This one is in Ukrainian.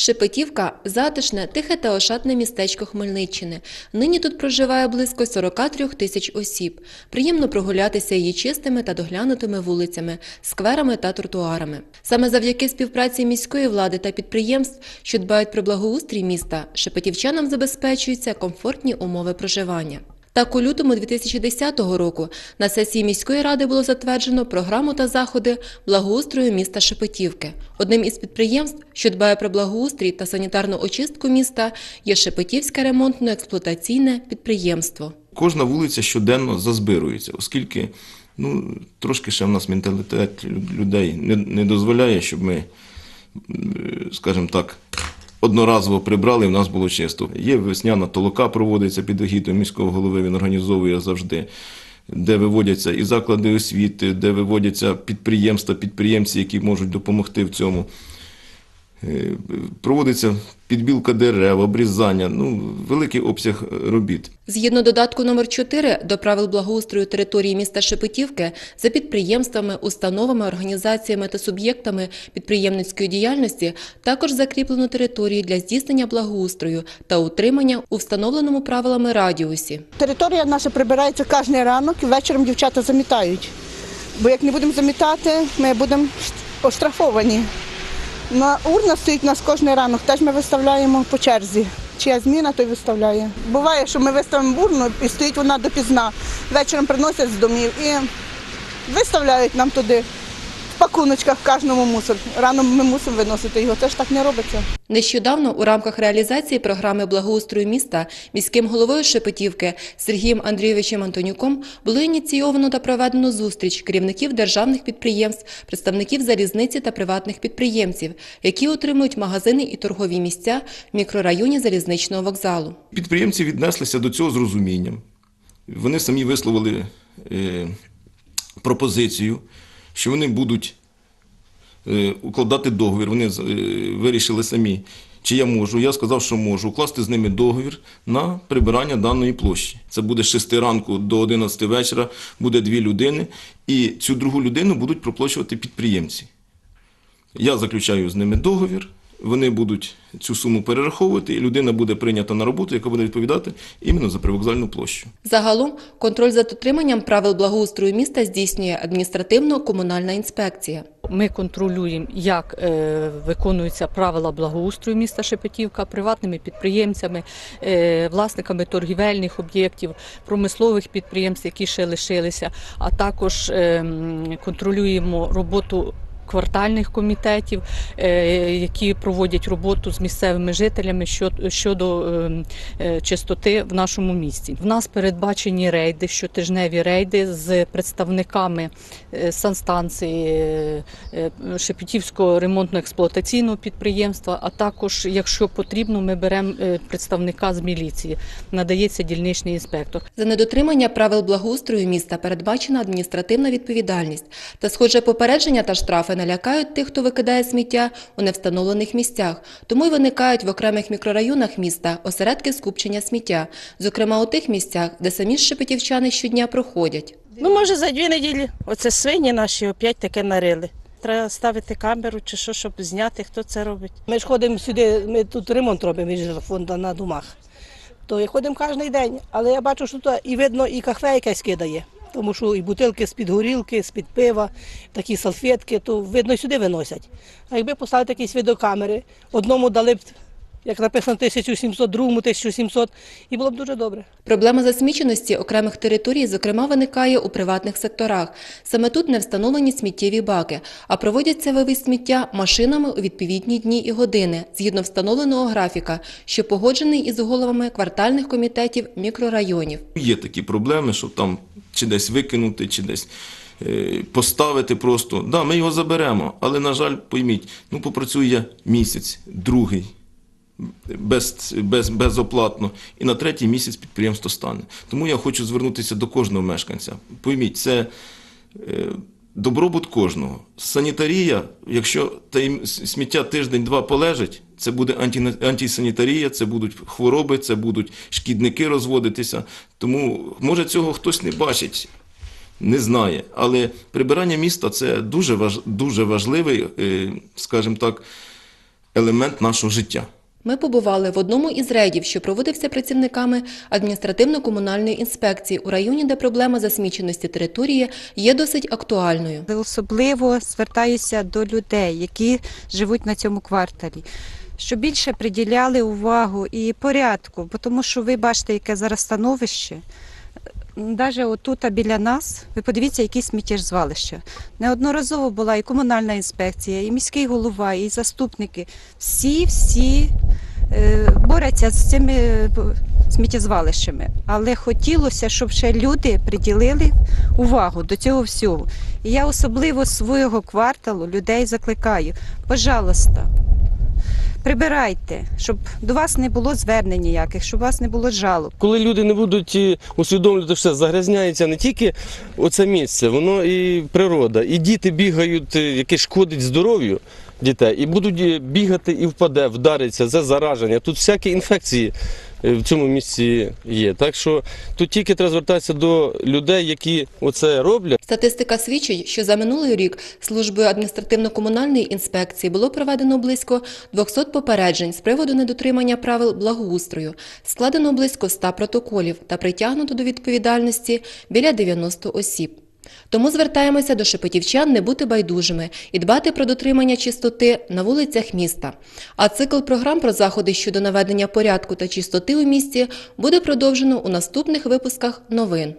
Шепетівка – затишне, тихе та ошатне містечко Хмельниччини. Нині тут проживає близько 43 тисяч осіб. Приємно прогулятися її чистими та доглянутими вулицями, скверами та тротуарами. Саме завдяки співпраці міської влади та підприємств, що дбають про благоустрій міста, шепетівчанам забезпечуються комфортні умови проживання. Так, у лютому 2010 року на сесії міської ради було затверджено програму та заходи благоустрою міста Шепетівки. Одним із підприємств, що дбає про благоустрій та санітарну очистку міста, є Шепетівське ремонтно-експлуатаційне підприємство. Кожна вулиця щоденно зазбирується, оскільки ну, трошки ще в нас менталітет людей не, не дозволяє, щоб ми, скажімо так, одноразово прибрали, і в нас було чисто. Є весняна толока, проводиться під егідою міського голови, він організовує завжди. Де виводяться і заклади освіти, де виводяться підприємства, підприємці, які можуть допомогти в цьому. Е, Проводиться підбілка дерев, обрізання, ну, великий обсяг робіт. Згідно додатку номер 4 до правил благоустрою території міста Шепетівки, за підприємствами, установами, організаціями та суб'єктами підприємницької діяльності також закріплено території для здійснення благоустрою та утримання у встановленому правилами радіусі. Територія наша прибирається кожен ранок і вечором дівчата замітають. Бо як не будемо замітати, ми будемо оштрафовані. На урна стоїть у нас кожен ранок, теж ми виставляємо по черзі. Чия зміна, той виставляє. Буває, що ми виставимо урну і стоїть вона допізна. Вечором приносять з домів і виставляють нам туди пакуночках в кожному мусор. Рано ми мусимо виносити його, це ж так не робиться. Нещодавно у рамках реалізації програми благоустрою міста міським головою Шепетівки Сергієм Андрійовичем Антонюком було ініційовано та проведено зустріч керівників державних підприємств, представників залізниці та приватних підприємців, які отримують магазини і торгові місця в мікрорайоні залізничного вокзалу. Підприємці віднеслися до цього з розумінням. Вони самі висловили е, пропозицію, що вони будуть е, укладати договір. Вони е, вирішили самі, чи я можу. Я сказав, що можу укласти з ними договір на прибирання даної площі. Це буде з 6 ранку до 11 вечора, буде дві людини, і цю другу людину будуть проплачувати підприємці. Я заключаю з ними договір, вони будуть цю суму перераховувати, і людина буде прийнята на роботу, яка буде відповідати іменно за привокзальну площу. Загалом контроль за дотриманням правил благоустрою міста здійснює адміністративно-комунальна інспекція. Ми контролюємо, як е, виконуються правила благоустрою міста Шепетівка приватними підприємцями, е, власниками торгівельних об'єктів, промислових підприємств, які ще лишилися, а також е, контролюємо роботу. Квартальних комітетів, е, які проводять роботу з місцевими жителями щодо, щодо е, чистоти в нашому місті. В нас передбачені рейди, щотижневі рейди з представниками е, санстанції Шепетівського ремонтно-експлуатаційного підприємства, а також, якщо потрібно, ми беремо представника з міліції. Надається дільничний інспектор. За недотримання правил благоустрою міста передбачена адміністративна відповідальність. Та схоже попередження та штрафи налякають тих, хто викидає сміття у невстановлених місцях. Тому й виникають в окремих мікрорайонах міста осередки скупчення сміття, зокрема у тих місцях, де самі шепетівчани щодня проходять. Ну, може, за дві неділі. Оце свині наші опять таке нарили. Треба ставити камеру чи що, щоб зняти, хто це робить. Ми ж ходимо сюди, ми тут ремонт робимо від фонду на домах. То і ходимо кожен день, але я бачу, що тут і видно, і кафе якесь кидає. Тому що і бутилки з-під горілки, з-під пива, такі салфетки, то видно, сюди виносять. А якби поставити якісь відеокамери, одному дали б, як написано, 1700, другому 1700, і було б дуже добре. Проблема засміченості окремих територій, зокрема, виникає у приватних секторах. Саме тут не встановлені сміттєві баки, а проводяться вивіз сміття машинами у відповідні дні і години, згідно встановленого графіка, що погоджений із головами квартальних комітетів мікрорайонів. Є такі проблеми, що там чи десь викинути, чи десь е, поставити просто. Да, ми його заберемо, але, на жаль, пойміть, ну попрацює місяць, другий. Без, без, безоплатно, і на третій місяць підприємство стане. Тому я хочу звернутися до кожного мешканця. Пойміть, це е, добробут кожного. Санітарія, якщо сміття тиждень-два полежить, це буде анті, антисанітарія, це будуть хвороби, це будуть шкідники розводитися. Тому, може, цього хтось не бачить, не знає. Але прибирання міста це дуже, важ, дуже важливий, е, скажімо так, елемент нашого життя. Ми побували в одному із рейдів, що проводився працівниками адміністративно-комунальної інспекції у районі, де проблема засміченості території є досить актуальною. Особливо звертаюся до людей, які живуть на цьому кварталі. Щоб більше приділяли увагу і порядку, бо тому що ви бачите, яке зараз становище. Навіть отут біля нас, ви подивіться, які сміттєзвалища. Неодноразово була і комунальна інспекція, і міський голова, і заступники. Всі, всі борються з цими е, сміттєзвалищами. Але хотілося, щоб ще люди приділили увагу до цього всього. І я особливо свого кварталу людей закликаю, пожалуйста, прибирайте, щоб до вас не було звернень ніяких, щоб у вас не було жалоб. Коли люди не будуть е, усвідомлювати, що загрязняється не тільки оце місце, воно і природа, і діти бігають, е, яке шкодить здоров'ю дітей, і будуть е, бігати і впаде, вдариться, це зараження. Тут всякі інфекції е, в цьому місці є. Так що тут тільки треба звертатися до людей, які оце роблять. Статистика свідчить, що за минулий рік службою адміністративно-комунальної інспекції було проведено близько 200 попереджень з приводу недотримання правил благоустрою, складено близько 100 протоколів та притягнуто до відповідальності біля 90 осіб. Тому звертаємося до шепетівчан не бути байдужими і дбати про дотримання чистоти на вулицях міста. А цикл програм про заходи щодо наведення порядку та чистоти у місті буде продовжено у наступних випусках новин.